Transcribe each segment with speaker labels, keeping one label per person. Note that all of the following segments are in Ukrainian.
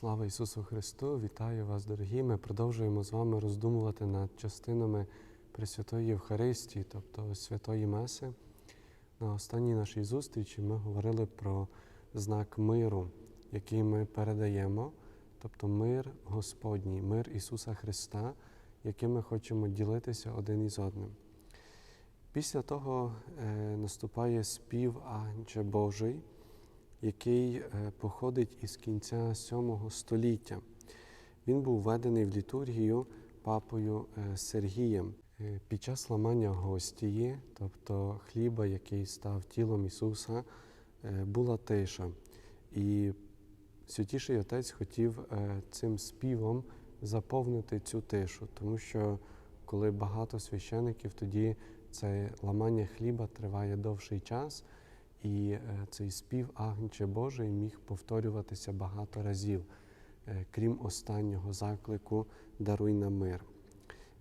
Speaker 1: Слава Ісусу Христу! Вітаю вас, дорогі! Ми продовжуємо з вами роздумувати над частинами Пресвятої Євхаристії, тобто Святої Меси. На останній нашій зустрічі ми говорили про знак миру, який ми передаємо, тобто мир Господній, мир Ісуса Христа, яким ми хочемо ділитися один із одним. Після того е, наступає спів Агнче Божий, який е, походить із кінця VII століття. Він був введений в літургію папою е, Сергієм. Е, Під час ламання гостії, тобто хліба, який став тілом Ісуса, була тиша. І Святіший Отець хотів цим співом заповнити цю тишу, тому що коли багато священиків, тоді це ламання хліба триває довший час, і е, цей спів Агнче Божий міг повторюватися багато разів, е, крім останнього заклику Даруй нам мир.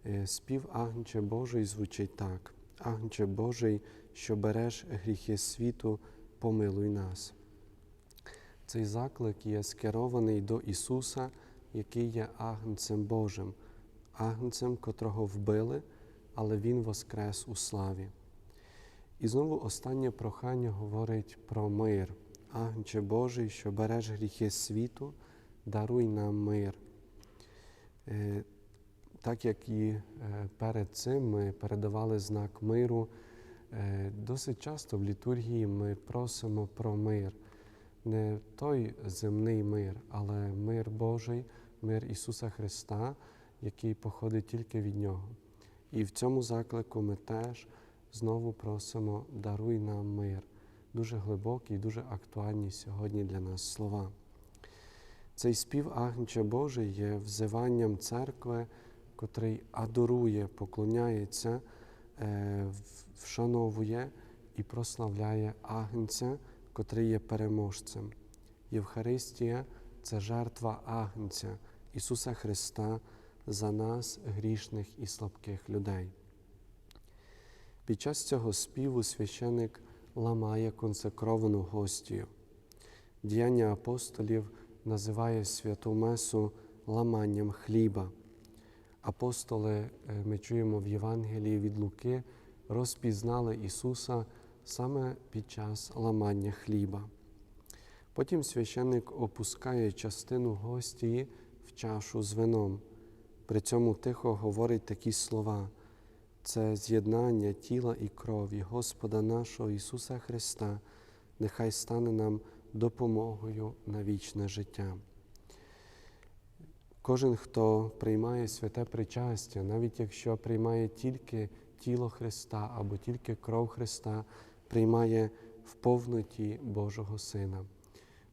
Speaker 1: Е, Спів Агнче Божий звучить так: Агнче Божий, що береш гріхи світу, помилуй нас. Цей заклик є скерований до Ісуса, який є Агнцем Божим, Агнцем, котрого вбили, але Він воскрес у славі. І знову останнє прохання говорить про мир. Агнче Божий, що береш гріхи світу, даруй нам мир. Е, Так як і е, перед цим ми передавали знак миру, е, досить часто в літургії ми просимо про мир. Не той земний мир, але мир Божий, мир Ісуса Христа, який походить тільки від Нього. І в цьому заклику ми теж знову просимо даруй нам мир. Дуже глибокі і дуже актуальні сьогодні для нас слова. Цей спів Агнче Божий є взиванням церкви, котрий адорує, поклоняється, е, вшановує і прославляє Агнця, котрий є переможцем. Євхаристія це жертва Агнця, Ісуса Христа за нас, грішних і слабких людей. Під час цього співу священик ламає консекровану гостію. Діяння апостолів називає святу Месу ламанням хліба. Апостоли, е, ми чуємо в Євангелії від Луки, розпізнали Ісуса саме під час ламання хліба. Потім священник опускає частину гостії в чашу з вином. При цьому тихо говорить такі слова. Це з'єднання тіла і крові Господа нашого Ісуса Христа, нехай стане нам допомогою на вічне життя. Кожен, хто приймає святе причастя, навіть якщо приймає тільки тіло Христа або тільки кров Христа, приймає в повноті Божого Сина.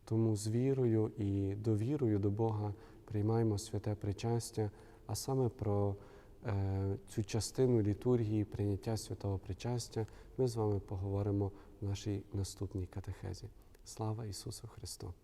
Speaker 1: Тому з вірою і довірою до Бога приймаємо святе причастя, а саме про цю частину літургії, прийняття святого причастя, ми з вами поговоримо в нашій наступній катехезі. Слава Ісусу Христу!